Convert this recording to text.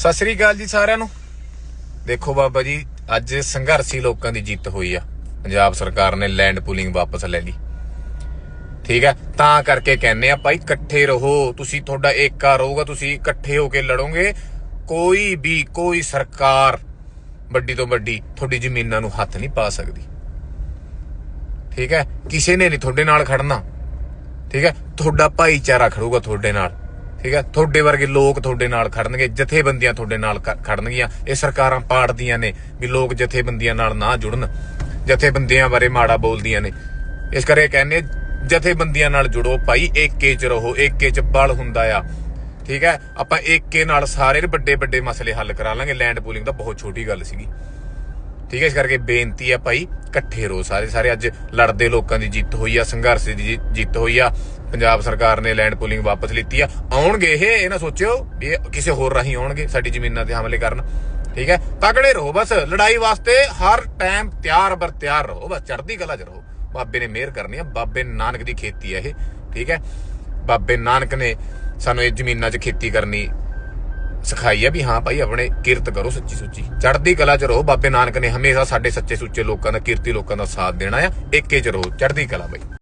ਸਤਿ ਸ੍ਰੀ ਅਕਾਲ ਜੀ ਸਾਰਿਆਂ ਨੂੰ। ਦੇਖੋ ਬਾਬਾ ਜੀ, ਅੱਜ ਸੰਘਰਸ਼ੀ ਲੋਕਾਂ ਦੀ ਜਿੱਤ ਹੋਈ ਆ। ਪੰਜਾਬ ਸਰਕਾਰ ਨੇ ਲੈਂਡ ਪੂਲਿੰਗ ਵਾਪਸ ਲੈ ਲਈ। ਠੀਕ ਹੈ ਤਾਂ ਕਰਕੇ ਕਹਿੰਨੇ ਆ, ਭਾਈ ਇਕੱਠੇ ਰਹੋ, ਤੁਸੀਂ ਤੁਹਾਡਾ ਏਕਾ ਰਹੂਗਾ, ਤੁਸੀਂ ਇਕੱਠੇ ਹੋ ਕੇ ਲੜੋਗੇ। ਕੋਈ ਵੀ, ਕੋਈ ਸਰਕਾਰ ਵੱਡੀ ਤੋਂ ਵੱਡੀ ਤੁਹਾਡੀ ਜ਼ਮੀਨਾਂ ਨੂੰ ਹੱਥ ਨਹੀਂ ਪਾ ਸਕਦੀ। ਠੀਕ ਹੈ ਕਿਸੇ ਨੇ ਨਹੀਂ ਤੁਹਾਡੇ ਨਾਲ ਖੜਨਾ। ਠੀਕ ਹੈ ਤੁਹਾਡਾ ਭਾਈਚਾਰਾ ਖੜੂਗਾ ਤੁਹਾਡੇ ਨਾਲ। ਠੀਕ ਹੈ ਤੁਹਾਡੇ ਵਰਗੇ ਲੋਕ ਤੁਹਾਡੇ ਨਾਲ ਖੜਨਗੇ, ਜਥੇਬੰਦੀਆਂ ਤੁਹਾਡੇ ਨਾਲ ਖੜਨਗੀਆਂ। ਇਹ ਸਰਕਾਰਾਂ ਪਾੜਦੀਆਂ ਨੇ ਵੀ ਲੋਕ ਜਥੇਬੰਦੀਆਂ ਨਾਲ ਨਾ ਜੁੜਨ। ਜਥੇਬੰਦੀਆਂ ਬਾਰੇ ਮਾੜਾ ਬੋਲਦੀਆਂ ਨੇ। ਇਸ ਕਰਕੇ ਕਹਿੰਦੇ, ਜਥੇਬੰਦੀਆਂ ਨਾਲ ਜੁੜੋ ਭਾਈ, ਏਕੇ ਚ ਰਹੋ, ਏਕੇ ਚ ਬਲ ਹੁੰਦਾ ਆ। ਠੀਕ ਹੈ ਆਪਾਂ ਏਕੇ ਨਾਲ ਸਾਰੇ ਵੱਡੇ ਵੱਡੇ ਮਸਲੇ ਹੱਲ ਕਰਾ ਲਾਂਗੇ। ਲੈਂਡ ਪੂਲਿੰਗ ਤਾਂ ਬਹੁਤ ਛੋਟੀ ਗੱਲ ਸੀਗੀ। ਠੀਕ ਹੈ ਇਸ ਕਰਕੇ ਬੇਨਤੀ ਆ ਭਾਈ, ਇਕੱਠੇ ਰਹੋ ਸਾਰੇ ਸਾਰੇ। ਅੱਜ ਲੜਦੇ ਲੋਕਾਂ ਦੀ ਜਿੱਤ ਹੋਈ ਆ, ਸੰਘਰਸ਼ ਦੀ ਜਿੱਤ ਹੋਈ ਆ। ਪੰਜਾਬ ਸਰਕਾਰ ਨੇ ਲੈਂਡ ਪੂਲਿੰਗ ਵਾਪਸ ਲਿੱਤੀ ਆ। ਆਉਣਗੇ ਇਹ ਇਹ ਨਾ ਸੋਚਿਓ ਵੀ ਕਿਸੇ ਹੋਰ ਰਾਹੀਂ ਆਉਣਗੇ ਸਾਡੀ ਜ਼ਮੀਨਾਂ ਤੇ ਹਮਲੇ ਕਰਨ। ਠੀਕ ਹੈ? ਤਕੜੇ ਰਹੋ ਬਸ, ਲੜਾਈ ਵਾਸਤੇ ਹਰ ਟਾਈਮ ਤਿਆਰ ਬਰ ਤਿਆਰ ਰਹੋ ਬਸ, ਚੜ੍ਹਦੀ ਕਲਾ 'ਚ ਰਹੋ। ਬਾਬੇ ਨੇ ਮਿਹਰ ਕਰਨੀ ਆ, ਬਾਬੇ ਨਾਨਕ ਦੀ ਖੇਤੀ ਆ ਇਹ। ਠੀਕ ਹੈ? ਬਾਬੇ ਨਾਨਕ ਨੇ ਸਾਨੂੰ ਇਹ ਜ਼ਮੀਨਾਂ 'ਚ ਖੇਤੀ ਕਰਨੀ ਸਿਖਾਈ ਆ ਵੀ ਹਾਂ ਭਾਈ, ਆਪਣੇ ਕਿਰਤ ਕਰੋ ਸੱਚੀ ਸੁੱਚੀ। ਚੜ੍ਹਦੀ ਕਲਾ ਚ ਰਹੋ, ਬਾਬੇ ਨਾਨਕ ਨੇ ਹਮੇਸ਼ਾ ਸਾਡੇ ਸੱਚੇ ਸੁੱਚੇ ਲੋਕਾਂ ਦਾ, ਕਿਰਤੀ ਲੋਕਾਂ ਦਾ ਸਾਥ ਦੇਣਾ ਆ। ਏਕੇ ਚ ਰਹੋ, ਚੜ੍ਹਦੀ ਕਲਾ ਬਾਈ।